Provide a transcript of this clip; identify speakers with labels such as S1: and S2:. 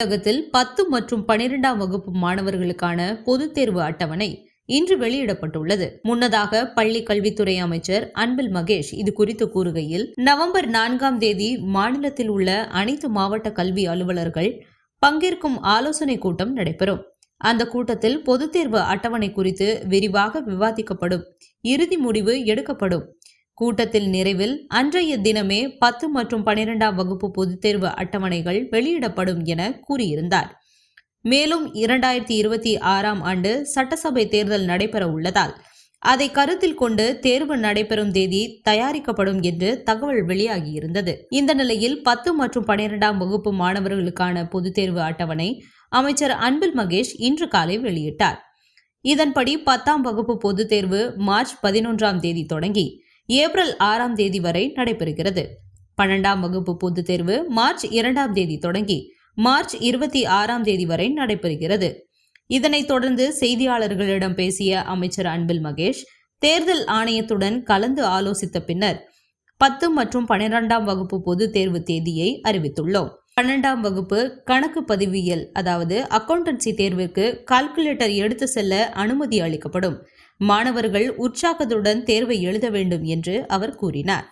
S1: தமிழகத்தில் பத்து மற்றும் பனிரெண்டாம் வகுப்பு மாணவர்களுக்கான பொதுத் தேர்வு அட்டவணை இன்று வெளியிடப்பட்டுள்ளது. முன்னதாக பள்ளி கல்வித்துறை அமைச்சர் அன்பில் மகேஷ் இது குறித்து கூறுகையில் நவம்பர் நான்காம் தேதி மாநிலத்தில் உள்ள அனைத்து மாவட்ட கல்வி அலுவலர்கள் பங்கேற்கும் ஆலோசனை கூட்டம் நடைபெறும். அந்த கூட்டத்தில் பொதுத் தேர்வு அட்டவணை குறித்து விரிவாக விவாதிக்கப்படும். இறுதி முடிவு எடுக்கப்படும். கூட்டத்தில் நிறைவில் அன்றைய தினமே பத்து மற்றும் பனிரெண்டாம் வகுப்பு பொதுத் தேர்வு அட்டவணைகள் வெளியிடப்படும் என கூறியிருந்தார். மேலும் இரண்டாயிரத்தி இருபத்தி ஆறாம் ஆண்டு சட்டசபை தேர்தல் நடைபெற உள்ளதால் அதை கருத்தில் கொண்டு தேர்வு நடைபெறும் தேதி தயாரிக்கப்படும் என்று தகவல் வெளியாகியிருந்தது. இந்த நிலையில் பத்து மற்றும் பனிரெண்டாம் வகுப்பு மாணவர்களுக்கான பொதுத் தேர்வு அட்டவணை அமைச்சர் அன்பில் மகேஷ் இன்று காலை வெளியிட்டார். இதன்படி பத்தாம் வகுப்பு பொதுத் தேர்வு மார்ச் பதினொன்றாம் தேதி தொடங்கி ஏப்ரல் ஆறாம் தேதி வரை நடைபெறுகிறது. பன்னெண்டாம் வகுப்பு பொதுத் தேர்வு மார்ச் இரண்டாம் தேதி தொடங்கி மார்ச் இருபத்தி ஆறாம் தேதி வரை நடைபெறுகிறது. இதனைத் தொடர்ந்து செய்தியாளர்களிடம் பேசிய அமைச்சர் அன்பில் மகேஷ் தேர்தல் ஆணையத்துடன் கலந்து ஆலோசித்த பின்னர் பத்து மற்றும் பனிரெண்டாம் வகுப்பு பொது தேர்வு தேதியை அறிவித்துள்ளோம். பன்னெண்டாம் வகுப்பு கணக்கு பதிவியல் அதாவது அக்கவுண்டன்சி தேர்விற்கு கால்குலேட்டர் எடுத்து செல்ல அனுமதி அளிக்கப்படும். மாணவர்கள் உற்சாகத்துடன் தேர்வை எழுத வேண்டும் என்று அவர் கூறினார்.